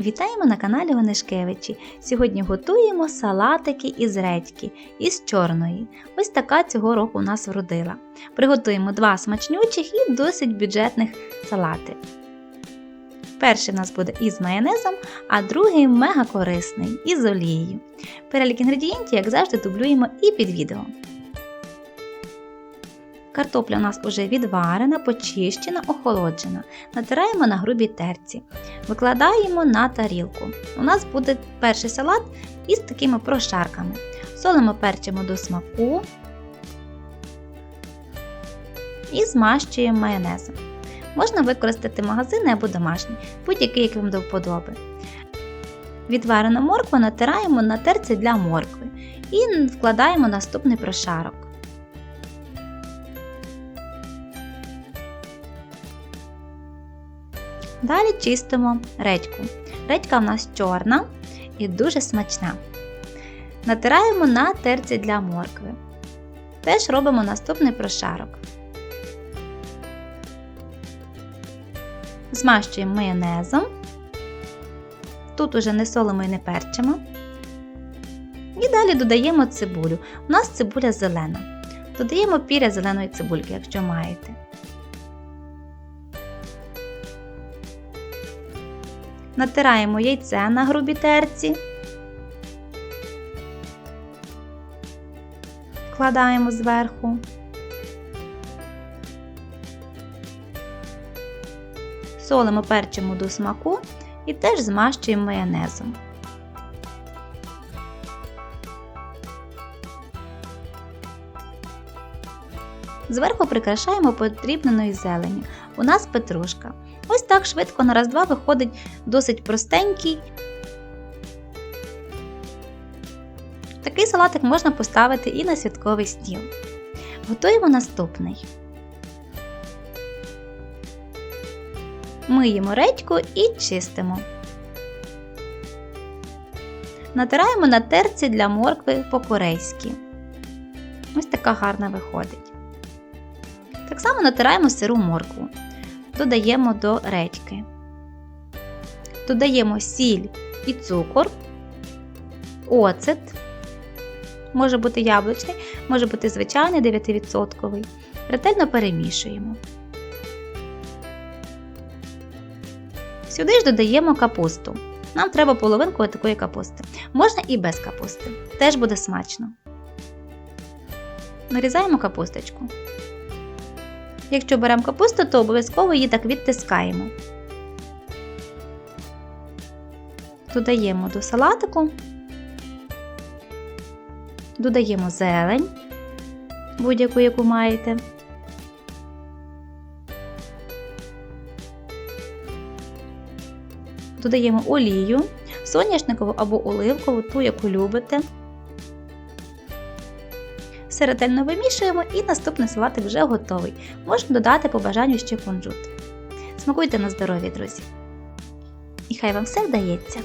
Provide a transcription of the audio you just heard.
Вітаємо на каналі Онишкевичі. Сьогодні готуємо салатики із редьки, із чорної. Ось така цього року у нас вродила. Приготуємо два смачнючих і досить бюджетних салати. Перший у нас буде із майонезом, а другий мега корисний із олією. Перелік інгредієнтів, як завжди, дублюємо і під відео. Картопля у нас уже відварена, почищена, охолоджена. Натираємо на грубій терці. Викладаємо на тарілку. У нас буде перший салат із такими прошарками. Солимо перчимо до смаку і змащуємо майонезом. Можна використати магазинний або домашній, будь-який, як вам до вподоби. Відварену моркву натираємо на терці для моркви і вкладаємо наступний прошарок. Далі чистимо редьку. Редька в нас чорна і дуже смачна. Натираємо на терці для моркви. Теж робимо наступний прошарок. Змащуємо майонезом. Тут уже не солимо і не перчимо. І далі додаємо цибулю. У нас цибуля зелена. Додаємо піря зеленої цибульки, якщо маєте. Натираємо яйце на грубій терці. Вкладаємо зверху. Солимо перчимо до смаку і теж змащуємо майонезом. Зверху прикрашаємо подрібненою зеленню. У нас петрушка. Ось так швидко на раз-два виходить досить простенький. Такий салатик можна поставити і на святковий стіл. Готуємо наступний. Миємо редьку і чистимо. Натираємо на терці для моркви по-корейськи. Ось така гарна виходить. Так само натираємо сиру моркву. Додаємо до редьки. Додаємо сіль і цукор, оцет. Може бути яблучний, може бути звичайний 9%. Ретельно перемішуємо. Сюди ж додаємо капусту. Нам треба половинку такої капусти. Можна і без капусти. Теж буде смачно. Нарізаємо капусточку. Якщо беремо капусту, то обов'язково її так відтискаємо. Додаємо до салатику, додаємо зелень, будь-яку, яку маєте. Додаємо олію, соняшникову або оливкову, ту, яку любите. Все ретельно вимішуємо і наступний салатик вже готовий. Можна додати по бажанню ще кунжут. Смакуйте на здоров'я, друзі! І хай вам все вдається!